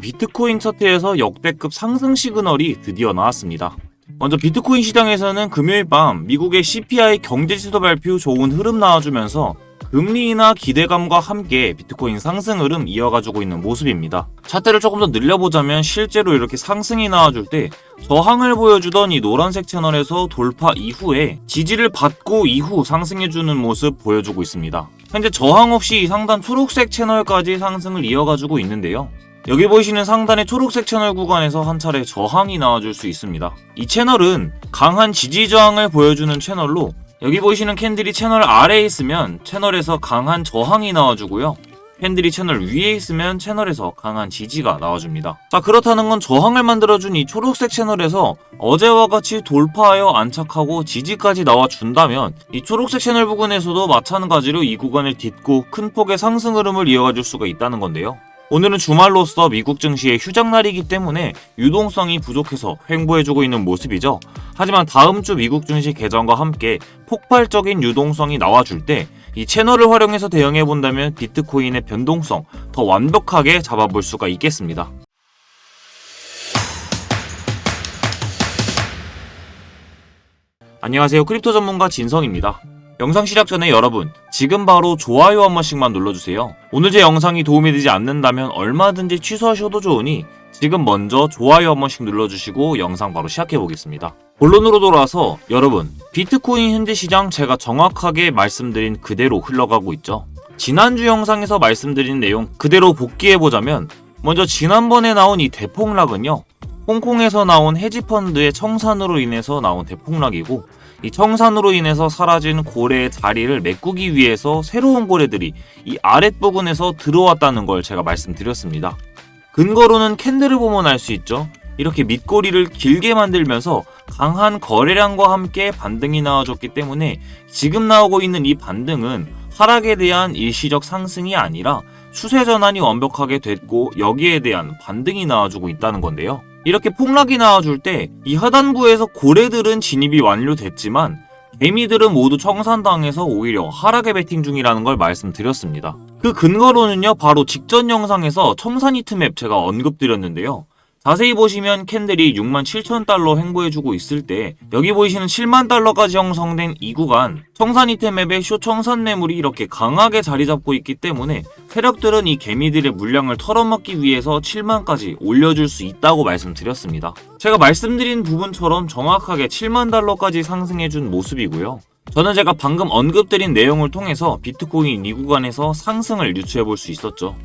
비트코인 차트에서 역대급 상승 시그널이 드디어 나왔습니다. 먼저 비트코인 시장에서는 금요일 밤 미국의 CPI 경제지수 발표 좋은 흐름 나와주면서 금리 인하 기대감과 함께 비트코인 상승 흐름 이어가지고 있는 모습입니다. 차트를 조금 더 늘려보자면 실제로 이렇게 상승이 나와줄 때 저항을 보여주던 이 노란색 채널에서 돌파 이후에 지지를 받고 이후 상승해주는 모습 보여주고 있습니다. 현재 저항 없이 이 상단 초록색 채널까지 상승을 이어가지고 있는데요. 여기 보이시는 상단의 초록색 채널 구간에서 한 차례 저항이 나와줄 수 있습니다. 이 채널은 강한 지지 저항을 보여주는 채널로 여기 보이시는 캔들이 채널 아래에 있으면 채널에서 강한 저항이 나와주고요. 캔들이 채널 위에 있으면 채널에서 강한 지지가 나와줍니다. 자 그렇다는 건 저항을 만들어준 이 초록색 채널에서 어제와 같이 돌파하여 안착하고 지지까지 나와준다면 이 초록색 채널 부근에서도 마찬가지로 이 구간을 딛고 큰 폭의 상승 흐름을 이어가줄 수가 있다는 건데요. 오늘은 주말로서 미국 증시의 휴장날이기 때문에 유동성이 부족해서 횡보해주고 있는 모습이죠. 하지만 다음 주 미국 증시 개장과 함께 폭발적인 유동성이 나와줄 때 이 채널을 활용해서 대응해 본다면 비트코인의 변동성 더 완벽하게 잡아볼 수가 있겠습니다. 안녕하세요. 크립토 전문가 진성입니다. 영상 시작 전에 여러분, 지금 바로 좋아요 한 번씩만 눌러주세요. 오늘 제 영상이 도움이 되지 않는다면 얼마든지 취소하셔도 좋으니 지금 먼저 좋아요 한 번씩 눌러주시고 영상 바로 시작해 보겠습니다. 본론으로 돌아와서 여러분, 비트코인 현재 시장 제가 정확하게 말씀드린 그대로 흘러가고 있죠. 지난주 영상에서 말씀드린 내용 그대로 복귀해 보자면 먼저 지난번에 나온 이 대폭락은요. 홍콩에서 나온 헤지펀드의 청산으로 인해서 나온 대폭락이고 이 청산으로 인해서 사라진 고래의 자리를 메꾸기 위해서 새로운 고래들이 이 아랫부분에서 들어왔다는 걸 제가 말씀드렸습니다. 근거로는 캔들을 보면 알 수 있죠. 이렇게 밑꼬리를 길게 만들면서 강한 거래량과 함께 반등이 나와줬기 때문에 지금 나오고 있는 이 반등은 하락에 대한 일시적 상승이 아니라 추세 전환이 완벽하게 됐고 여기에 대한 반등이 나와주고 있다는 건데요. 이렇게 폭락이 나와줄 때 이 하단부에서 고래들은 진입이 완료됐지만 개미들은 모두 청산당해서 오히려 하락에 베팅 중이라는 걸 말씀드렸습니다. 그 근거로는요 바로 직전 영상에서 청산이트 맵 제가 언급드렸는데요. 자세히 보시면 캔들이 6만 7천 달러 횡보해주고 있을 때 여기 보이시는 7만 달러까지 형성된 이 구간 청산이트 맵의 쇼 청산 매물이 이렇게 강하게 자리 잡고 있기 때문에 세력들은 이 개미들의 물량을 털어먹기 위해서 7만까지 올려줄 수 있다고 말씀드렸습니다. 제가 말씀드린 부분처럼 정확하게 7만 달러까지 상승해준 모습이고요. 저는 제가 방금 언급드린 내용을 통해서 비트코인 이 구간에서 상승을 유추해 볼 수 있었죠.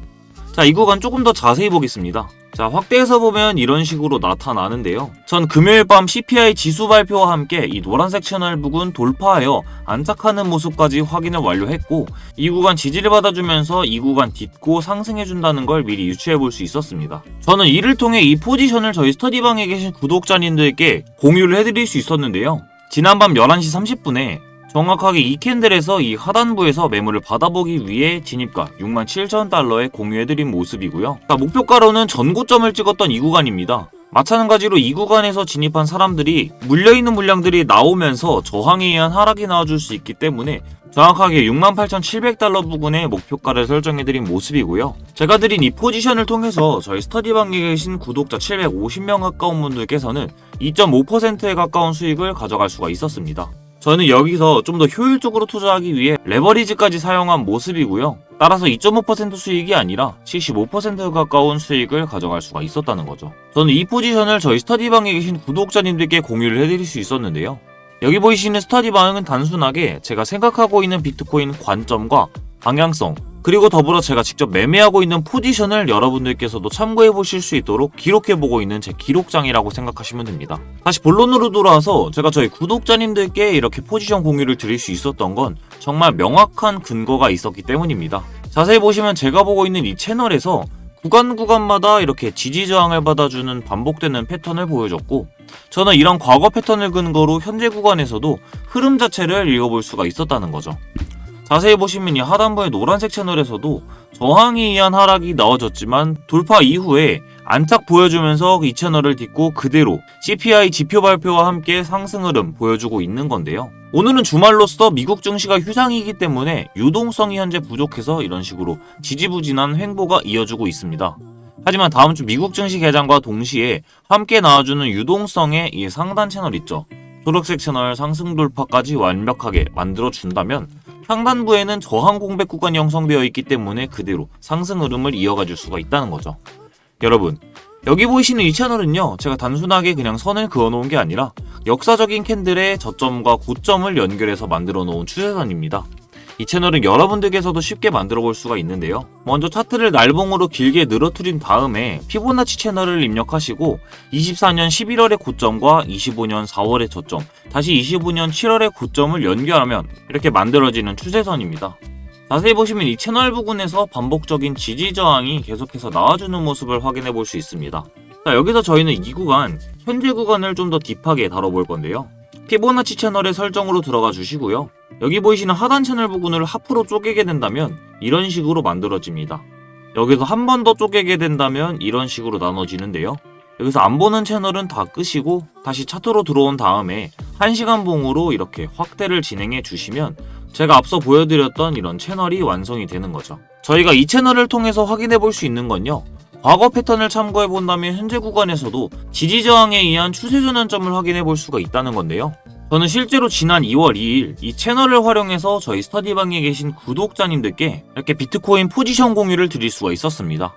자, 이 구간 조금 더 자세히 보겠습니다. 자, 확대해서 보면 이런 식으로 나타나는데요. 전 금요일 밤 CPI 지수 발표와 함께 이 노란색 채널 부근 돌파하여 안착하는 모습까지 확인을 완료했고, 이 구간 지지를 받아주면서 이 구간 딛고 상승해준다는 걸 미리 유추해 볼 수 있었습니다. 저는 이를 통해 이 포지션을 저희 스터디방에 계신 구독자님들께 공유를 해드릴 수 있었는데요. 지난밤 11시 30분에 정확하게 이 캔들에서 이 하단부에서 매물을 받아보기 위해 진입가 6만 7천 달러에 공유해드린 모습이고요. 자, 목표가로는 전고점을 찍었던 이 구간입니다. 마찬가지로 이 구간에서 진입한 사람들이 물려있는 물량들이 나오면서 저항에 의한 하락이 나와줄 수 있기 때문에 정확하게 68,700달러 부근의 목표가를 설정해드린 모습이고요. 제가 드린 이 포지션을 통해서 저희 스터디방에 계신 구독자 750명 가까운 분들께서는 2.5%에 가까운 수익을 가져갈 수가 있었습니다. 저는 여기서 좀 더 효율적으로 투자하기 위해 레버리지까지 사용한 모습이고요. 따라서 2.5% 수익이 아니라 75% 가까운 수익을 가져갈 수가 있었다는 거죠. 저는 이 포지션을 저희 스터디방에 계신 구독자님들께 공유를 해드릴 수 있었는데요. 여기 보이시는 스터디방은 단순하게 제가 생각하고 있는 비트코인 관점과 방향성, 그리고 더불어 제가 직접 매매하고 있는 포지션을 여러분들께서도 참고해 보실 수 있도록 기록해 보고 있는 제 기록장이라고 생각하시면 됩니다. 다시 본론으로 돌아와서 제가 저희 구독자님들께 이렇게 포지션 공유를 드릴 수 있었던 건 정말 명확한 근거가 있었기 때문입니다. 자세히 보시면 제가 보고 있는 이 채널에서 구간 구간마다 이렇게 지지 저항을 받아주는 반복되는 패턴을 보여줬고 저는 이런 과거 패턴을 근거로 현재 구간에서도 흐름 자체를 읽어볼 수가 있었다는 거죠. 자세히 보시면 이 하단부의 노란색 채널에서도 저항에 의한 하락이 나와졌지만 돌파 이후에 안착 보여주면서 이 채널을 딛고 그대로 CPI 지표 발표와 함께 상승 흐름 보여주고 있는 건데요. 오늘은 주말로서 미국 증시가 휴장이기 때문에 유동성이 현재 부족해서 이런 식으로 지지부진한 횡보가 이어지고 있습니다. 하지만 다음 주 미국 증시 개장과 동시에 함께 나와주는 유동성의 이 상단 채널 있죠. 초록색 채널 상승 돌파까지 완벽하게 만들어 준다면 상단부에는 저항 공백 구간이 형성되어 있기 때문에 그대로 상승 흐름을 이어가 줄 수가 있다는 거죠. 여러분, 여기 보이시는 이 채널은요, 제가 단순하게 그냥 선을 그어 놓은 게 아니라 역사적인 캔들의 저점과 고점을 연결해서 만들어 놓은 추세선입니다. 이 채널은 여러분들께서도 쉽게 만들어 볼 수가 있는데요. 먼저 차트를 날봉으로 길게 늘어뜨린 다음에 피보나치 채널을 입력하시고 24년 11월의 고점과 25년 4월의 저점, 다시 25년 7월의 고점을 연결하면 이렇게 만들어지는 추세선입니다. 자세히 보시면 이 채널 부근에서 반복적인 지지 저항이 계속해서 나와주는 모습을 확인해 볼 수 있습니다. 자, 여기서 저희는 이 구간, 현재 구간을 좀 더 딥하게 다뤄볼 건데요. 피보나치 채널의 설정으로 들어가 주시고요. 여기 보이시는 하단 채널 부분을 하프로 쪼개게 된다면 이런 식으로 만들어집니다. 여기서 한 번 더 쪼개게 된다면 이런 식으로 나눠지는데요. 여기서 안 보는 채널은 다 끄시고 다시 차트로 들어온 다음에 1시간 봉으로 이렇게 확대를 진행해 주시면 제가 앞서 보여드렸던 이런 채널이 완성이 되는 거죠. 저희가 이 채널을 통해서 확인해 볼 수 있는 건요. 과거 패턴을 참고해 본다면 현재 구간에서도 지지 저항에 의한 추세 전환점을 확인해 볼 수가 있다는 건데요. 저는 실제로 지난 2월 2일 이 채널을 활용해서 저희 스터디방에 계신 구독자님들께 이렇게 비트코인 포지션 공유를 드릴 수가 있었습니다.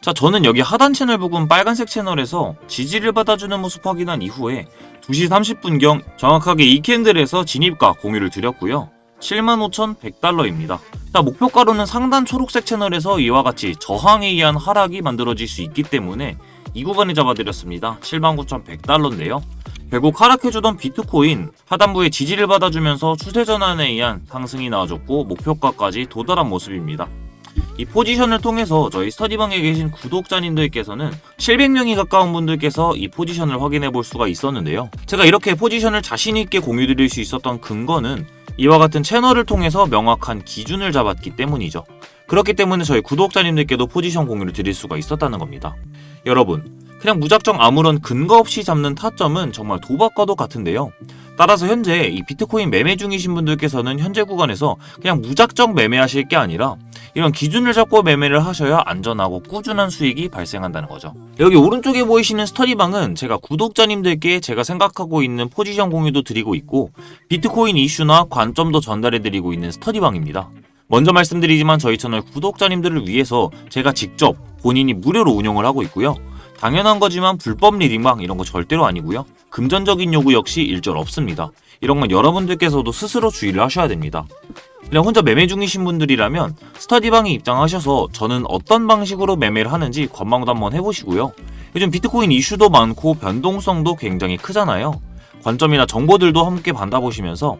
자, 저는 여기 하단 채널 부분 빨간색 채널에서 지지를 받아주는 모습 확인한 이후에 2시 30분경 정확하게 이 캔들에서 진입가 공유를 드렸고요. 75,100달러입니다. 자, 목표가로는 상단 초록색 채널에서 이와 같이 저항에 의한 하락이 만들어질 수 있기 때문에 이 구간에 잡아드렸습니다. 79,100달러인데요. 결국 하락해주던 비트코인 하단부에 지지를 받아주면서 추세 전환에 의한 상승이 나와줬고 목표가까지 도달한 모습입니다. 이 포지션을 통해서 저희 스터디방에 계신 구독자님들께서는 700명이 가까운 분들께서 이 포지션을 확인해 볼 수가 있었는데요. 제가 이렇게 포지션을 자신있게 공유 드릴 수 있었던 근거는 이와 같은 채널을 통해서 명확한 기준을 잡았기 때문이죠. 그렇기 때문에 저희 구독자님들께도 포지션 공유를 드릴 수가 있었다는 겁니다. 여러분, 그냥 무작정 아무런 근거 없이 잡는 타점은 정말 도박과도 같은데요. 따라서 현재 이 비트코인 매매 중이신 분들께서는 현재 구간에서 그냥 무작정 매매하실 게 아니라 이런 기준을 잡고 매매를 하셔야 안전하고 꾸준한 수익이 발생한다는 거죠. 여기 오른쪽에 보이시는 스터디방은 제가 구독자님들께 제가 생각하고 있는 포지션 공유도 드리고 있고 비트코인 이슈나 관점도 전달해 드리고 있는 스터디방입니다. 먼저 말씀드리지만 저희 채널 구독자님들을 위해서 제가 직접 본인이 무료로 운영을 하고 있고요. 당연한 거지만 불법 리딩방 이런 거 절대로 아니고요. 금전적인 요구 역시 일절 없습니다. 이런 건 여러분들께서도 스스로 주의를 하셔야 됩니다. 그냥 혼자 매매 중이신 분들이라면 스터디방에 입장하셔서 저는 어떤 방식으로 매매를 하는지 관망도 한번 해보시고요. 요즘 비트코인 이슈도 많고 변동성도 굉장히 크잖아요. 관점이나 정보들도 함께 받아보시면서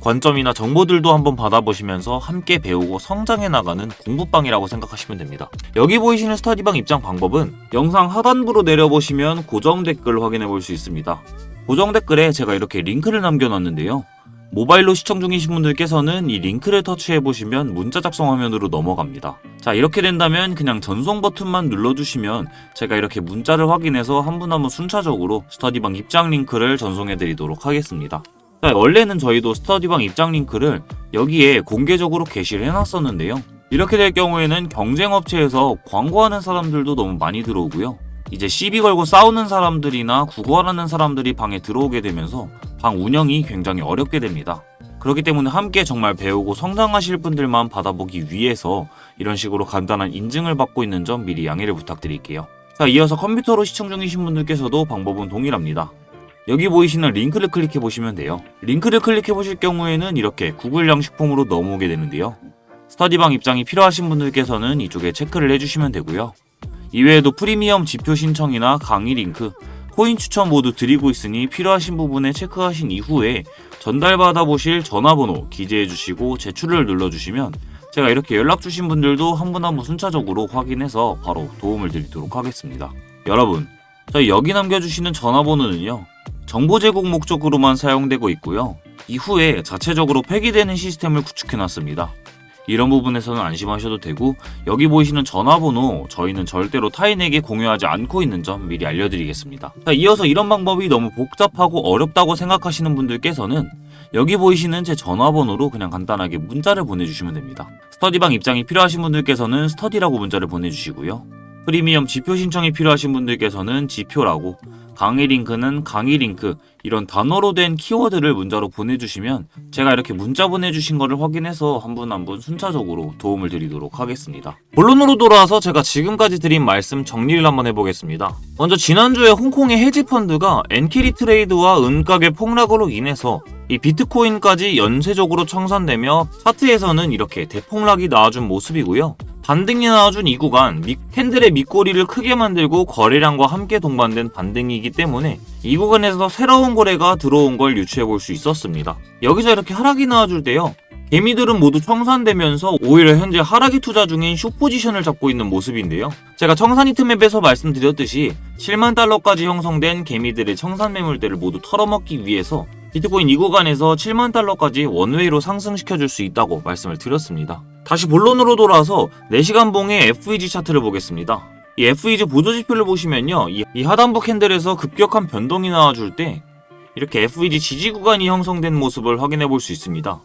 관점이나 정보들도 한번 받아보시면서 함께 배우고 성장해 나가는 공부방이라고 생각하시면 됩니다. 여기 보이시는 스터디방 입장 방법은 영상 하단부로 내려보시면 고정 댓글을 확인해 볼 수 있습니다. 고정 댓글에 제가 이렇게 링크를 남겨놨는데요. 모바일로 시청 중이신 분들께서는 이 링크를 터치해 보시면 문자 작성 화면으로 넘어갑니다. 자, 이렇게 된다면 그냥 전송 버튼만 눌러주시면 제가 이렇게 문자를 확인해서 한 분 한 분 순차적으로 스터디방 입장 링크를 전송해 드리도록 하겠습니다. 자, 원래는 저희도 스터디방 입장 링크를 여기에 공개적으로 게시를 해놨었는데요. 이렇게 될 경우에는 경쟁업체에서 광고하는 사람들도 너무 많이 들어오고요. 이제 시비 걸고 싸우는 사람들이나 구걸하는 사람들이 방에 들어오게 되면서 방 운영이 굉장히 어렵게 됩니다. 그렇기 때문에 함께 정말 배우고 성장하실 분들만 받아보기 위해서 이런 식으로 간단한 인증을 받고 있는 점 미리 양해를 부탁드릴게요. 자, 이어서 컴퓨터로 시청 중이신 분들께서도 방법은 동일합니다. 여기 보이시는 링크를 클릭해 보시면 돼요. 링크를 클릭해 보실 경우에는 이렇게 구글 양식 폼으로 넘어오게 되는데요. 스터디방 입장이 필요하신 분들께서는 이쪽에 체크를 해주시면 되고요. 이외에도 프리미엄 지표 신청이나 강의 링크, 코인 추천 모두 드리고 있으니 필요하신 부분에 체크하신 이후에 전달받아 보실 전화번호 기재해 주시고 제출을 눌러 주시면 제가 이렇게 연락 주신 분들도 한 분 한분 순차적으로 확인해서 바로 도움을 드리도록 하겠습니다. 여러분, 저희 여기 남겨주시는 전화번호는요, 정보 제공 목적으로만 사용되고 있고요. 이후에 자체적으로 폐기되는 시스템을 구축해 놨습니다. 이런 부분에서는 안심하셔도 되고 여기 보이시는 전화번호 저희는 절대로 타인에게 공유하지 않고 있는 점 미리 알려드리겠습니다. 자, 이어서 이런 방법이 너무 복잡하고 어렵다고 생각하시는 분들께서는 여기 보이시는 제 전화번호로 그냥 간단하게 문자를 보내주시면 됩니다. 스터디방 입장이 필요하신 분들께서는 스터디라고 문자를 보내주시고요. 프리미엄 지표 신청이 필요하신 분들께서는 지표라고 강의 링크는 강의 링크 이런 단어로 된 키워드를 문자로 보내주시면 제가 이렇게 문자 보내주신 거를 확인해서 한 분 한분 순차적으로 도움을 드리도록 하겠습니다. 본론으로 돌아와서 제가 지금까지 드린 말씀 정리를 한번 해보겠습니다. 먼저 지난주에 홍콩의 헤지 펀드가 엔캐리 트레이드와 은가계 폭락으로 인해서 이 비트코인까지 연쇄적으로 청산되며 차트에서는 이렇게 대폭락이 나와준 모습이고요. 반등이 나와준 이 구간 미- 캔들의 밑꼬리를 크게 만들고 거래량과 함께 동반된 반등이기 때문에 이 구간에서 새로운 거래가 들어온 걸 유추해 볼 수 있었습니다. 여기서 이렇게 하락이 나와줄 때요. 개미들은 모두 청산되면서 오히려 현재 하락이 투자 중인 숏포지션을 잡고 있는 모습인데요. 제가 청산 히트맵에서 말씀드렸듯이 7만 달러까지 형성된 개미들의 청산 매물대를 모두 털어먹기 위해서 비트코인 이 구간에서 7만 달러까지 원웨이로 상승시켜줄 수 있다고 말씀을 드렸습니다. 다시 본론으로 돌아와서 4시간 봉의 FEG 차트를 보겠습니다. 이 FEG 보조지표를 보시면요. 이, 이 하단부 캔들에서 급격한 변동이 나와줄 때 이렇게 FEG 지지 구간이 형성된 모습을 확인해 볼 수 있습니다.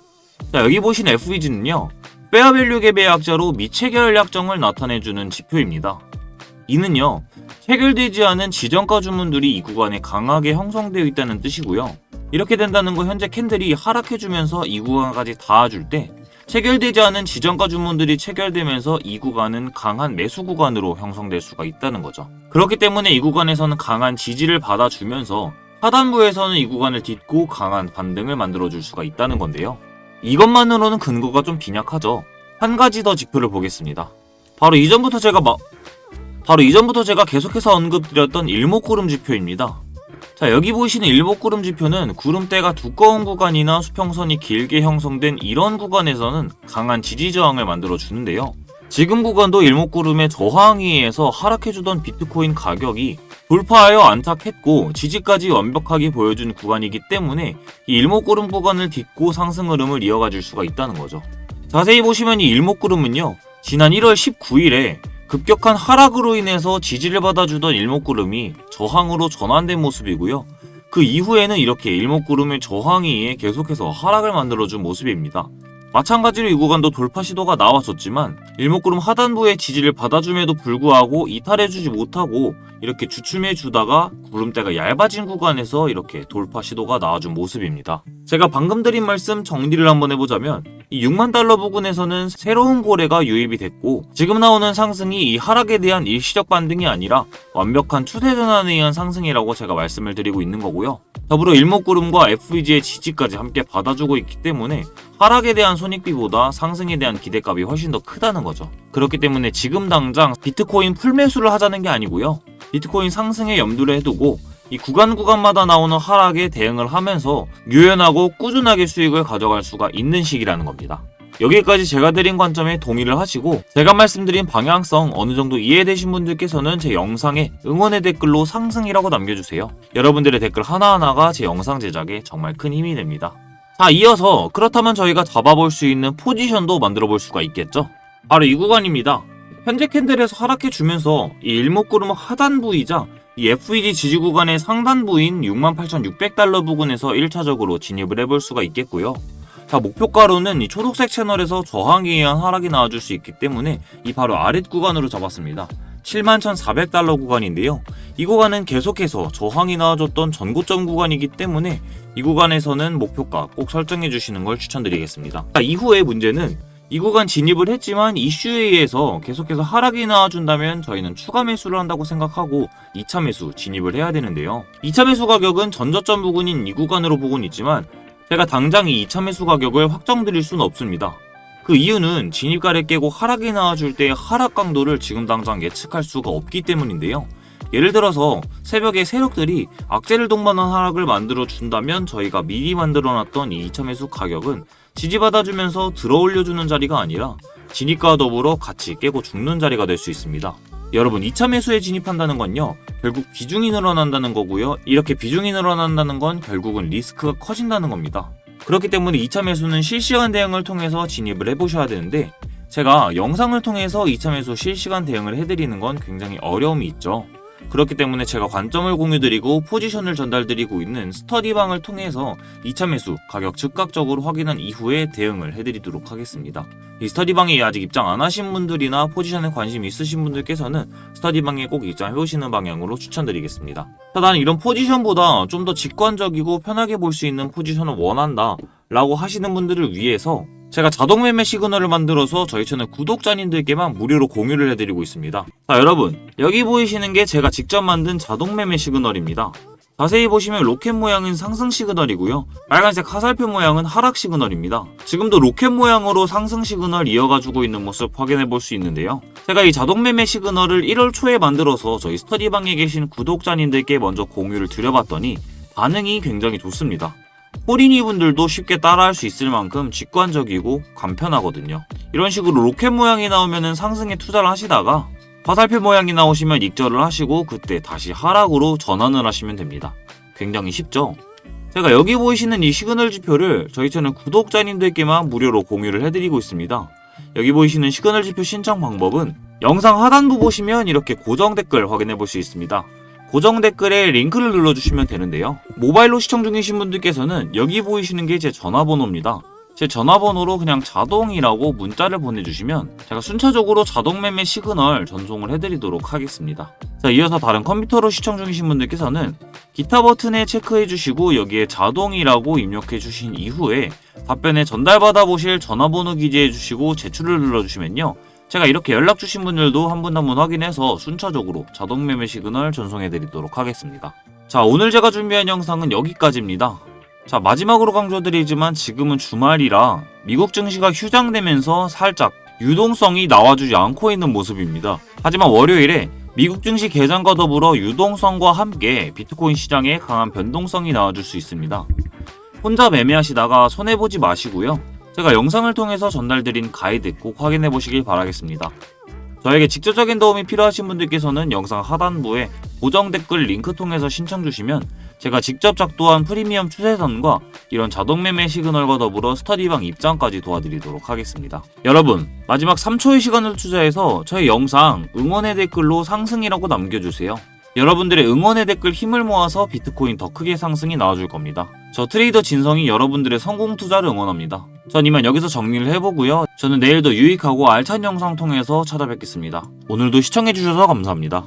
자, 여기 보신 FEG는요. 페어밸류 갭의 약자로 미체결 약정을 나타내주는 지표입니다. 이는요. 체결되지 않은 지정가 주문들이 이 구간에 강하게 형성되어 있다는 뜻이고요. 이렇게 된다는 건 현재 캔들이 하락해주면서 이 구간까지 닿아줄 때 체결되지 않은 지정가 주문들이 체결되면서 이 구간은 강한 매수 구간으로 형성될 수가 있다는 거죠. 그렇기 때문에 이 구간에서는 강한 지지를 받아주면서 하단부에서는 이 구간을 딛고 강한 반등을 만들어줄 수가 있다는 건데요. 이것만으로는 근거가 좀 빈약하죠. 한 가지 더 지표를 보겠습니다. 바로 이전부터 제가 마... 바로 이전부터 제가 계속해서 언급드렸던 일목구름 지표입니다. 자 여기 보이시는 일목구름 지표는 구름대가 두꺼운 구간이나 수평선이 길게 형성된 이런 구간에서는 강한 지지 저항을 만들어 주는데요. 지금 구간도 일목구름의 저항에 의해서 하락해주던 비트코인 가격이 돌파하여 안착했고 지지까지 완벽하게 보여준 구간이기 때문에 이 일목구름 구간을 딛고 상승 흐름을 이어가줄 수가 있다는 거죠. 자세히 보시면 이 일목구름은요 지난 1월 19일에 급격한 하락으로 인해서 지지를 받아주던 일목구름이 저항으로 전환된 모습이고요. 그 이후에는 이렇게 일목구름의 저항에 계속해서 하락을 만들어준 모습입니다. 마찬가지로 이 구간도 돌파 시도가 나왔었지만 일목구름 하단부의 지지를 받아줌에도 불구하고 이탈해주지 못하고 이렇게 주춤해 주다가 구름대가 얇아진 구간에서 이렇게 돌파 시도가 나와준 모습입니다. 제가 방금 드린 말씀 정리를 한번 해보자면 이 6만 달러 부근에서는 새로운 고래가 유입이 됐고 지금 나오는 상승이 이 하락에 대한 일시적 반등이 아니라 완벽한 추세 전환에 의한 상승이라고 제가 말씀을 드리고 있는 거고요. 더불어 일목구름과 FEG의 지지까지 함께 받아주고 있기 때문에 하락에 대한 손익비보다 상승에 대한 기대값이 훨씬 더 크다는 거죠. 그렇기 때문에 지금 당장 비트코인 풀매수를 하자는 게 아니고요. 비트코인 상승에 염두를 해두고 이 구간 구간마다 나오는 하락에 대응을 하면서 유연하고 꾸준하게 수익을 가져갈 수가 있는 시기라는 겁니다. 여기까지 제가 드린 관점에 동의를 하시고 제가 말씀드린 방향성 어느 정도 이해되신 분들께서는 제 영상에 응원의 댓글로 상승이라고 남겨주세요. 여러분들의 댓글 하나하나가 제 영상 제작에 정말 큰 힘이 됩니다. 자 이어서 그렇다면 저희가 잡아볼 수 있는 포지션도 만들어 볼 수가 있겠죠? 바로 이 구간입니다. 현재 캔들에서 하락해 주면서 이 일목구름 하단부이자 이 FED 지지 구간의 상단부인 68,600달러 부근에서 1차적으로 진입을 해볼 수가 있겠고요. 자 목표가로는 이 초록색 채널에서 저항에 의한 하락이 나와줄 수 있기 때문에 이 바로 아랫 구간으로 잡았습니다. 71,400달러 구간인데요. 이 구간은 계속해서 저항이 나와줬던 전고점 구간이기 때문에 이 구간에서는 목표가 꼭 설정해 주시는 걸 추천드리겠습니다. 자, 이후의 문제는 이 구간 진입을 했지만 이슈에 의해서 계속해서 하락이 나와준다면 저희는 추가 매수를 한다고 생각하고 2차 매수 진입을 해야 되는데요. 2차 매수 가격은 전저점 부근인 이 구간으로 보곤 있지만 제가 당장 이 2차 매수 가격을 확정드릴 수는 없습니다. 그 이유는 진입가를 깨고 하락이 나와줄 때의 하락 강도를 지금 당장 예측할 수가 없기 때문인데요. 예를 들어서 새벽에 세력들이 악재를 동반한 하락을 만들어 준다면 저희가 미리 만들어 놨던 이 2차 매수 가격은 지지받아주면서 들어 올려주는 자리가 아니라 진입과 더불어 같이 깨고 죽는 자리가 될 수 있습니다. 여러분 2차 매수에 진입한다는 건요 결국 비중이 늘어난다는 거고요. 이렇게 비중이 늘어난다는 건 결국은 리스크가 커진다는 겁니다. 그렇기 때문에 2차 매수는 실시간 대응을 통해서 진입을 해보셔야 되는데 제가 영상을 통해서 2차 매수 실시간 대응을 해드리는 건 굉장히 어려움이 있죠 그렇기 때문에 제가 관점을 공유드리고 포지션을 전달드리고 있는 스터디방을 통해서 2차 매수 가격 즉각적으로 확인한 이후에 대응을 해드리도록 하겠습니다. 이 스터디방에 아직 입장 안 하신 분들이나 포지션에 관심 있으신 분들께서는 스터디방에 꼭 입장해 보시는 방향으로 추천드리겠습니다. 자, 나는 이런 포지션보다 좀 더 직관적이고 편하게 볼 수 있는 포지션을 원한다 라고 하시는 분들을 위해서 제가 자동 매매 시그널을 만들어서 저희 채널 구독자님들께만 무료로 공유를 해드리고 있습니다. 자, 여러분. 여기 보이시는 게 제가 직접 만든 자동 매매 시그널입니다. 자세히 보시면 로켓 모양은 상승 시그널이고요. 빨간색 화살표 모양은 하락 시그널입니다. 지금도 로켓 모양으로 상승 시그널 이어가지고 있는 모습 확인해 볼 수 있는데요. 제가 이 자동 매매 시그널을 1월 초에 만들어서 저희 스터디방에 계신 구독자님들께 먼저 공유를 드려봤더니 반응이 굉장히 좋습니다. 호린이 분들도 쉽게 따라할 수 있을 만큼 직관적이고 간편하거든요. 이런 식으로 로켓 모양이 나오면 상승에 투자를 하시다가 화살표 모양이 나오시면 익절을 하시고 그때 다시 하락으로 전환을 하시면 됩니다. 굉장히 쉽죠? 제가 여기 보이시는 이 시그널 지표를 저희 채널 구독자님들께만 무료로 공유를 해드리고 있습니다. 여기 보이시는 시그널 지표 신청 방법은 영상 하단부 보시면 이렇게 고정 댓글 확인해 볼 수 있습니다. 고정 댓글에 링크를 눌러주시면 되는데요. 모바일로 시청 중이신 분들께서는 여기 보이시는 게 제 전화번호입니다. 제 전화번호로 그냥 자동이라고 문자를 보내주시면 제가 순차적으로 자동 매매 시그널 전송을 해드리도록 하겠습니다. 자, 이어서 다른 컴퓨터로 시청 중이신 분들께서는 기타 버튼에 체크해 주시고 여기에 자동이라고 입력해 주신 이후에 답변에 전달받아 보실 전화번호 기재해 주시고 제출을 눌러주시면요. 제가 이렇게 연락 주신 분들도 한 분 한 분 확인해서 순차적으로 자동 매매 시그널 전송해 드리도록 하겠습니다. 자, 오늘 제가 준비한 영상은 여기까지입니다. 자, 마지막으로 강조드리지만 지금은 주말이라 미국 증시가 휴장되면서 살짝 유동성이 나와주지 않고 있는 모습입니다. 하지만 월요일에 미국 증시 개장과 더불어 유동성과 함께 비트코인 시장에 강한 변동성이 나와줄 수 있습니다. 혼자 매매하시다가 손해보지 마시고요. 제가 영상을 통해서 전달드린 가이드 꼭 확인해 보시길 바라겠습니다. 저에게 직접적인 도움이 필요하신 분들께서는 영상 하단부에 고정 댓글 링크 통해서 신청 주시면 제가 직접 작도한 프리미엄 추세선과 이런 자동 매매 시그널과 더불어 스터디방 입장까지 도와드리도록 하겠습니다. 여러분, 마지막 3초의 시간을 투자해서 저의 영상 응원의 댓글로 상승이라고 남겨주세요. 여러분들의 응원의 댓글 힘을 모아서 비트코인 더 크게 상승이 나와줄 겁니다. 저 트레이더 진성이 여러분들의 성공 투자를 응원합니다. 전 이만 여기서 정리를 해보고요. 저는 내일도 유익하고 알찬 영상 통해서 찾아뵙겠습니다. 오늘도 시청해주셔서 감사합니다.